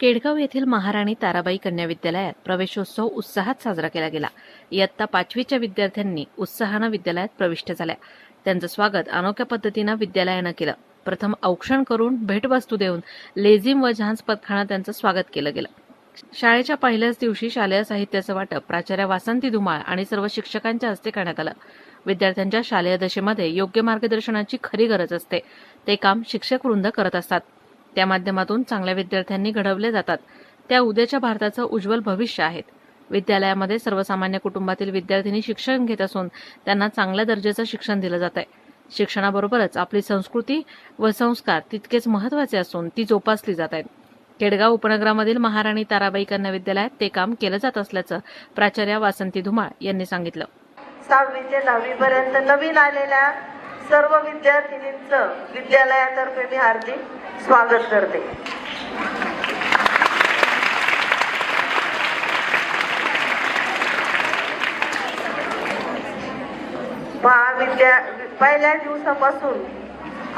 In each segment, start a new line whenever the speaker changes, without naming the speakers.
केडगाव येथील महाराणी ताराबाई कन्या विद्यालयात प्रवेशोत्सव उत्साहात साजरा केला गेला. इयत्ता पाचवीच्या विद्यार्थ्यांनी उत्साहानं विद्यालयात प्रविष्ट झाल्या. त्यांचं स्वागत अनोख्या पद्धतीनं विद्यालयानं केलं. प्रथम औक्षण करून भेटवस्तू देऊन लेझिम व झांज पदखाना त्यांचं स्वागत केलं गेलं. शाळेच्या पहिल्याच दिवशी शालेय साहित्याचं वाटप प्राचार्य वासंती धुमाळ आणि सर्व शिक्षकांच्या हस्ते करण्यात आलं. विद्यार्थ्यांच्या शालेय दशेमध्ये योग्य मार्गदर्शनाची खरी गरज असते. ते काम शिक्षक वृंद करत असतात. त्या माध्यमातून चांगल्या विद्यार्थ्यांनी घडवले जातात. त्या उद्याच्या भारताचं उज्ज्वल भविष्य आहेत. विद्यालयामध्ये सर्वसामान्य कुटुंबातील विद्यार्थिनी शिक्षण घेत असून त्यांना चांगल्या दर्जाचं शिक्षण दिलं जात आहे शिक्षणाबरोबरच आपली संस्कृती व संस्कार तितकेच महत्त्वाचे असून ती जोपासली जात आहेत केडगाव उपनगरामधील महाराणी ताराबाई कन्या विद्यालयात ते काम केलं जात असल्याचं प्राचार्या वासंती धुमाळ यांनी सांगितलं.
सहावी ते दहावी पर्यंत नवीन आलेल्या सर्व विद्यार्थिनींचं विद्यालयातर्फे मी हार्दिक स्वागत करते. पहा विद्या पहिल्या दिवसापासून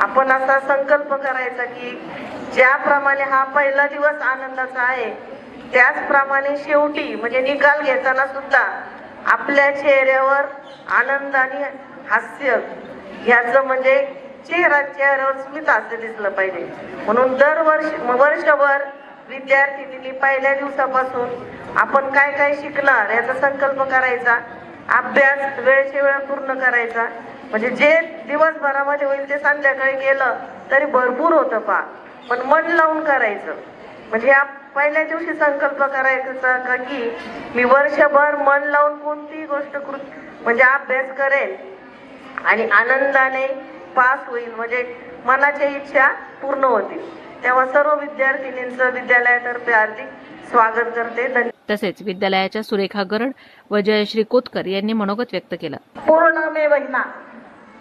आपण असा संकल्प करायचा की ज्याप्रमाणे हा पहिला दिवस आनंदाचा आहे त्याचप्रमाणे शेवटी म्हणजे निकाल घेताना सुद्धा आपल्या चेहऱ्यावर आनंद आणि हास्य ह्याचं म्हणजे चेहरा चेहऱ्यावर स्मित असं दिसलं पाहिजे. म्हणून दरवर्षी वर्षभर वर्षभर विद्यार्थिनींनी पहिल्या दिवसापासून आपण काय काय शिकणार याचा संकल्प करायचा अभ्यास वेळच्या वेळ पूर्ण करायचा. म्हणजे जे दिवसभरामध्ये होईल ते संध्याकाळी गेलं तरी भरपूर होतं पा. पण मन लावून करायचं. म्हणजे या पहिल्या दिवशी संकल्प करायचा का की मी वर्षभर मन लावून कोणतीही गोष्ट कृत म्हणजे अभ्यास करेल आणि आनंदाने पास होईल म्हणजे मनाच्या इच्छा पूर्ण होतील. तेव्हा सर्व विद्यार्थिनींचं विद्यालयातर्फे हार्दिक स्वागत करते. धन्यवाद
तसेच विद्यालयाच्या सुरेखा गरड व जयश्री कोतकर यांनी मनोगत व्यक्त केलं.
पूर्ण मे महिना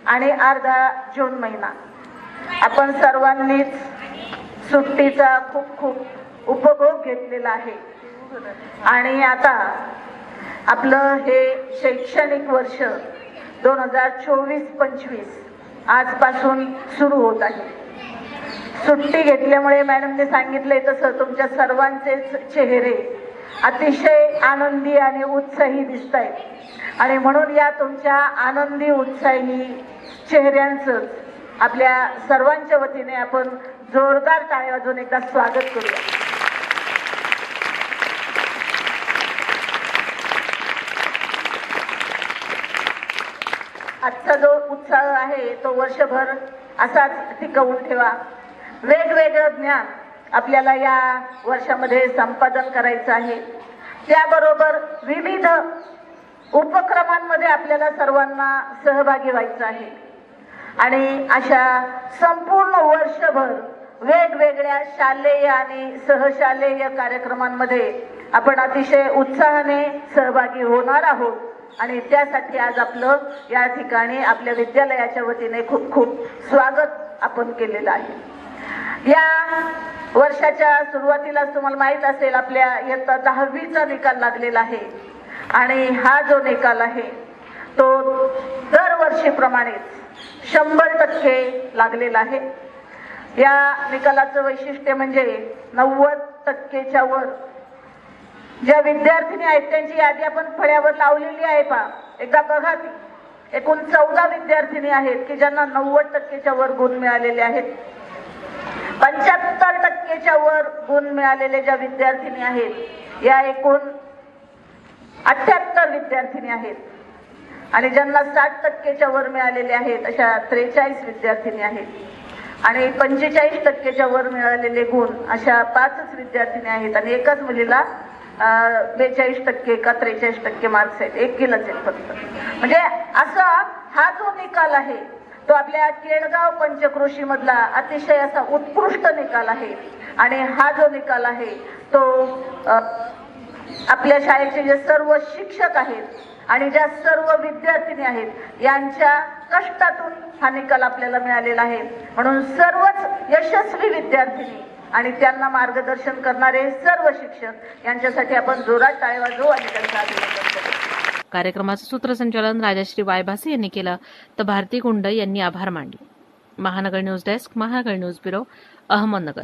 आणि अर्धा जून महिना. आपण सर्वांनीच सुट्टीचा खूप खूप उपभोग घेतलेला आहे. आणि आता आपलं हे शैक्षणिक वर्ष दोन हजार चोवीस पंचवीस आजपासून सुरू होत आहे. सुट्टी घेतल्यामुळे मॅडमने सांगितले तसं तुमच्या सर्वांचेच चेहरे अतिशय आनंदी आणि उत्साही दिसत आहेत आणि म्हणून या तुमच्या आनंदी उत्साही चेहऱ्यांचं आपल्या सर्वांच्या वतीने आपण जोरदार टाळ्या अजून एकदा स्वागत करूया. आजचा जो उत्साह आहे तो वर्षभर असाच टिकवून ठेवा. वेगवेगळं ज्ञान आपल्याला या वर्षामध्ये संपादन करायचं आहे. त्याबरोबर विविध उपक्रमांमध्ये आपल्याला सर्वांना सहभागी व्हायचं आहे. आणि अशा संपूर्ण वर्षभर वेगवेगळ्या शालेय आणि सहशालेय कार्यक्रमांमध्ये आपण अतिशय उत्साहाने सहभागी होणार आहोत. आणि त्यासाठी आज आपलं या ठिकाणी आपल्या विद्यालयाच्या वतीने खूप खूप स्वागत आपण केलेलं आहे. या वर्षाच्या सुरुवातीलाच तुम्हाला माहीत असेल आपल्या इयत्ता दहावीचा निकाल लागलेला आहे. आणि हा जो निकाल आहे तो दरवर्षीप्रमाणेच शंभर टक्के लागलेला आहे. या निकालाचं वैशिष्ट्य म्हणजे नव्वद टक्केच्या वर ज्या विद्यार्थिनी आहेत त्यांची यादी आपण फळ्यावर लावलेली आहे पा एकदा बघा ती. एकूण चौदा विद्यार्थिनी आहेत की ज्यांना नव्वद टक्केच्या वर गुण मिळालेले आहेत. पंच्याहत्तर टक्केच्या वर गुण मिळालेले ज्या विद्यार्थिनी आहेत या एकूण अठ्याहत्तर विद्यार्थिनी आहेत. आणि ज्यांना साठ टक्केच्या वर मिळालेले आहेत अशा त्रेचाळीस विद्यार्थिनी आहेत. आणि पंचेचाळीस टक्केच्या वर मिळालेले गुण अशा पाचच विद्यार्थिनी आहेत. आणि एकाच मुलीला बेचाळीस टक्के का त्रेचाळीस टक्के मार्क्स आहेत. एक किलोच आहेत फक्त. म्हणजे असा हा जो निकाल आहे तो आपल्या केळगाव पंचक्रोशी मधला अतिशय असा उत्कृष्ट निकाल आहे. आणि हा जो निकाल आहे तो आपल्या शाळेचे जे सर्व शिक्षक आहेत आणि ज्या सर्व विद्यार्थिनी आहेत यांच्या कष्टातून हा निकाल आपल्याला मिळालेला आहे. म्हणून सर्वच यशस्वी विद्यार्थिनी आणि त्यांना मार्गदर्शन करणारे सर्व शिक्षक यांच्यासाठी आपण जोरात टाळ्या वाजवू आणि त्यांचं अभिनंदन करू
कार्यक्रमाचं सूत्रसंचालन राजाश्री वायभासे यांनी केलं. तर भारती गुंड यांनी आभार मानले. Mahanagar news desk Mahanagar news bureau Ahmednagar.